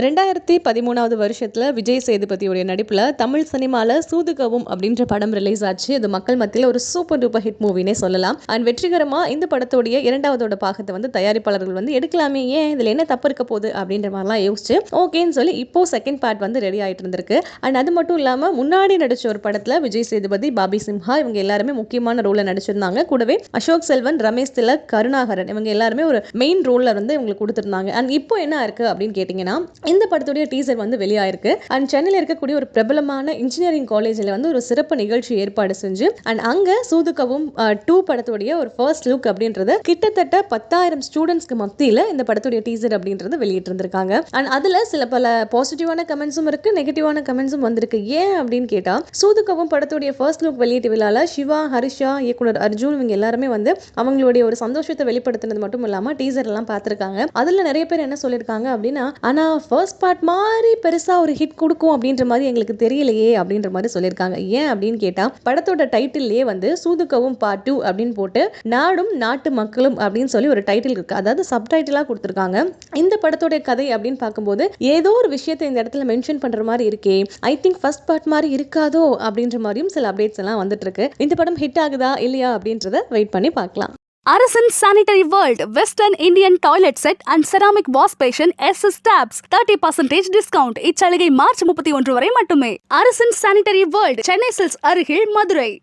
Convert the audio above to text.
ரெண்டாயிரத்தி பதிமூணாவது வருஷத்தில் விஜய் சேதுபதியுடைய நடிப்பில் தமிழ் சினிமாவில் சூதுகவும் அப்படின்ற படம் ரிலீஸ் ஆச்சு. இது மக்கள் மத்தியில் ஒரு சூப்பர் டூப்பர் ஹிட் மூவினே சொல்லலாம். அண்ட் வெற்றிகரமாக இந்த படத்துடைய இரண்டாவதோட பாகத்தை வந்து தயாரிப்பாளர்கள் வந்து எடுக்கலாமே ஏன் இதில் என்ன தப்பு இருக்க போகுது அப்படின்ற மாதிரிலாம் யோசிச்சு ஓகேன்னு சொல்லி இப்போ செகண்ட் பார்ட் வந்து ரெடி ஆகிட்டு இருந்திருக்கு. அண்ட் அது மட்டும் இல்லாமல் முன்னாடி நடித்த ஒரு படத்தில் விஜய் சேதுபதி பாபி சிம்ஹா இவங்க எல்லாருமே முக்கியமான ரோலில் நடிச்சிருந்தாங்க. கூடவே அசோக் செல்வன் ரமேஷ் திலக் கருணாகரன் இவங்க எல்லாருமே ஒரு மெயின் ரோலில் வந்து இவங்களுக்கு கொடுத்துருந்தாங்க. அண்ட் இப்போ என்ன இருக்குது அப்படின்னு கேட்டிங்கன்னா இந்த படத்துடைய டீசர் வந்து வெளியாயிருக்கு. அண்ட் சென்னையில் இருக்கக்கூடிய ஒரு பிரபலமான இன்ஜினியரிங் காலேஜில் வந்து ஒரு சிறப்பு நிகழ்ச்சி ஏற்பாடு செஞ்சு அண்ட் அங்கே சூதுகவும் டூ படத்துடைய ஒரு ஃபர்ஸ்ட் லுக் அப்படின்றது கிட்டத்தட்ட பத்தாயிரம் ஸ்டூடெண்ட்ஸ்க்கு மத்தியில் இந்த படத்துடைய டீசர் அப்படின்றது வெளியிட்டிருந்திருக்காங்க. அண்ட் அதில் சில பல பாசிட்டிவான கமெண்ட்ஸும் இருக்கு நெகட்டிவான கமெண்ட்ஸும் வந்திருக்கு. ஏன் அப்படின்னு கேட்டால் சூதுகவும் படத்துடைய ஃபர்ஸ்ட் லுக் வெளியீட்டு விழாவில் சிவா ஹரிஷா இயக்குனர் அர்ஜுன் இவங்க எல்லாருமே வந்து அவங்களுடைய ஒரு சந்தோஷத்தை வெளிப்படுத்தினது மட்டும் இல்லாமல் டீசர் எல்லாம் பார்த்துருக்காங்க. அதில் நிறைய பேர் என்ன சொல்லியிருக்காங்க அப்படின்னா ஆனால் ஃபர்ஸ்ட் பார்ட் மாதிரி பெருசாக ஒரு ஹிட் கொடுக்கும் அப்படின்ற மாதிரி எங்களுக்கு தெரியலையே அப்படின்ற மாதிரி சொல்லியிருக்காங்க. ஏன் அப்படின்னு கேட்டால் படத்தோட டைட்டில்லே வந்து சூதுக்கவும் பார்ட் டூ அப்படின்னு போட்டு நாடும் நாட்டு மக்களும் அப்படின்னு சொல்லி ஒரு டைட்டில் இருக்கு. அதாவது சப்டைட்டிலாக கொடுத்துருக்காங்க. இந்த படத்தோட கதை அப்படின்னு பார்க்கும்போது ஏதோ ஒரு விஷயத்தை இந்த இடத்துல மென்ஷன் பண்ணுற மாதிரி இருக்கே ஐ திங்க் ஃபர்ஸ்ட் பார்ட் மாதிரி இருக்காதோ அப்படின்ற மாதிரியும் சில அப்டேட்ஸ் எல்லாம் வந்துட்டு இருக்கு. இந்த படம் ஹிட் ஆகுதா இல்லையா அப்படின்றத வெயிட் பண்ணி பார்க்கலாம். Arasan sanitary world western Indian toilet set and ceramic wash basin S S taps thirty percentage discount இச்சலுகை மார்ச் முப்பத்தி ஒன்று வரை மட்டுமே. அரசன் சானிட்டரி வேர்ல்ட் சென்னை சில்ஸ் அருகில் மதுரை